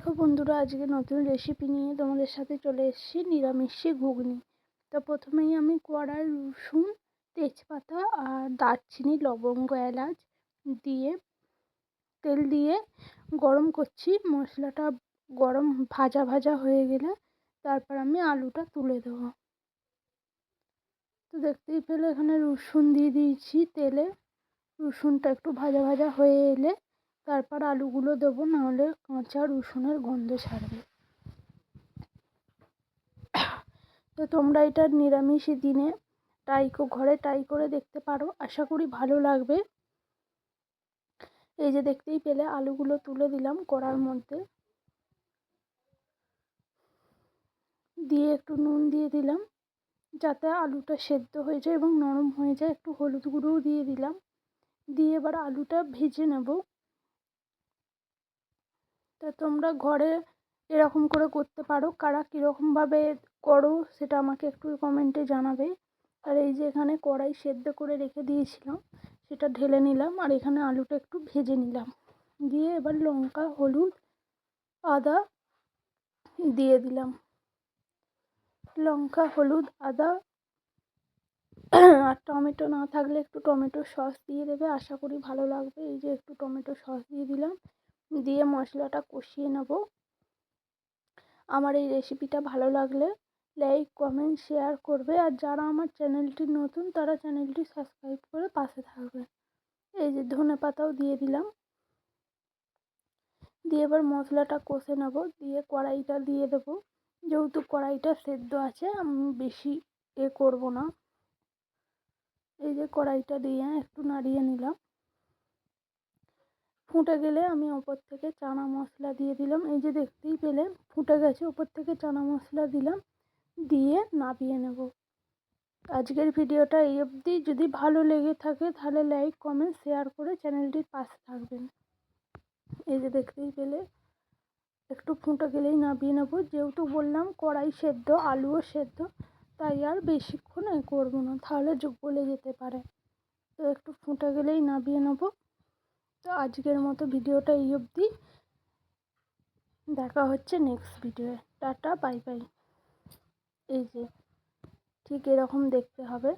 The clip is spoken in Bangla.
দেখো বন্ধুরা, আজকে নতুন রেসিপি নিয়ে তোমাদের সাথে চলে এসেছি, নিরামিষি ঘুগনি। তো প্রথমেই আমি কড়াই রসুন, তেজপাতা আর দারচিনি, লবঙ্গ, এলাচ দিয়ে, তেল দিয়ে গরম করছি। মশলাটা গরম, ভাজা ভাজা হয়ে গেলে তারপর আমি আলুটা তুলে দেবো। তো দেখতেই পেলে এখানে রসুন দিয়ে দিয়েছি তেলে। রসুনটা একটু ভাজা ভাজা হয়ে এলে তারপর আলুগুলো দেবো, নাহলে কাঁচা রসুনের গন্ধ ছাড়বে। তো তোমরা এটা নিরামিষি দিনে ট্রাই ঘরে ট্রাই করে দেখতে পারো, আশা করি ভালো লাগবে। এই যে দেখতেই পেলে, আলুগুলো তুলে দিলাম কড়ার মধ্যে। দিয়ে একটু নুন দিয়ে দিলাম, যাতে আলুটা সেদ্ধ হয়ে যায় এবং নরম হয়ে যায়। একটু হলুদ গুঁড়োও দিয়ে দিলাম। দিয়ে এবার আলুটা ভেজে নেব। তা তোমরা ঘরে এরকম করে করতে পারো। কারা কীরকমভাবে করো সেটা আমাকে একটু কমেন্টে জানাবে। আর এই যে এখানে কড়াই সেদ্ধ করে রেখে দিয়েছিলাম, সেটা ঢেলে নিলাম আর এখানে আলুটা একটু ভেজে নিলাম। দিয়ে এবার লঙ্কা, হলুদ, আদা দিয়ে দিলাম। লঙ্কা, হলুদ, আদা আর টমেটো না থাকলে একটু টমেটো সস দিয়ে দেবে। আশা করি ভালো লাগবে। এই যে একটু টমেটো সস দিয়ে দিলাম। দিয়ে মশলাটা কষিয়ে নেব। আমার এই রেসিপিটা ভালো লাগলে লাইক কমেন্ট শেয়ার করবে। আর যারা আমার চ্যানেলটি নতুন, তারা চ্যানেলটি সাবস্ক্রাইব করে পাশে থাকবে। এই যে ধনে পাতাও দিয়ে দিলাম। দিয়ে এবার মশলাটা কষে নেব। দিয়ে কড়াইটা দিয়ে দেবো। যেহেতু কড়াইটা সেদ্ধ আছে, আমি বেশি এ করব না। এই যে কড়াইটা দিয়ে একটু নাড়িয়ে নিলাম। ফুটে গেলে আমি ওপর থেকে চানা মশলা দিয়ে দিলাম। এই যে দেখতেই পেলে ফুটে গেছে, ওপর থেকে চানা মশলা দিলাম, দিয়ে নাবিয়ে নেব। আজকের ভিডিওটা এই অবধি। যদি ভালো লেগে থাকে তাহলে লাইক, কমেন্ট, শেয়ার করে চ্যানেলটির পাশে থাকবেন। এই যে দেখতেই পেলে, একটু ফুটে গেলেই নাবিয়ে নেব। যেহেতু বললাম কড়াই সেদ্ধ, আলুও সেদ্ধ, তাই আর বেশিক্ষণ করব না, তাহলে গলে যেতে পারে। তো একটু ফুটে গেলেই নাবিয়ে নেব। তো আজকের মতো ভিডিওটা এই অবধি। দেখা হচ্ছে নেক্সট ভিডিওয়ে টাটা বাই বাই এই যে, ঠিক এরকম দেখতে হবে।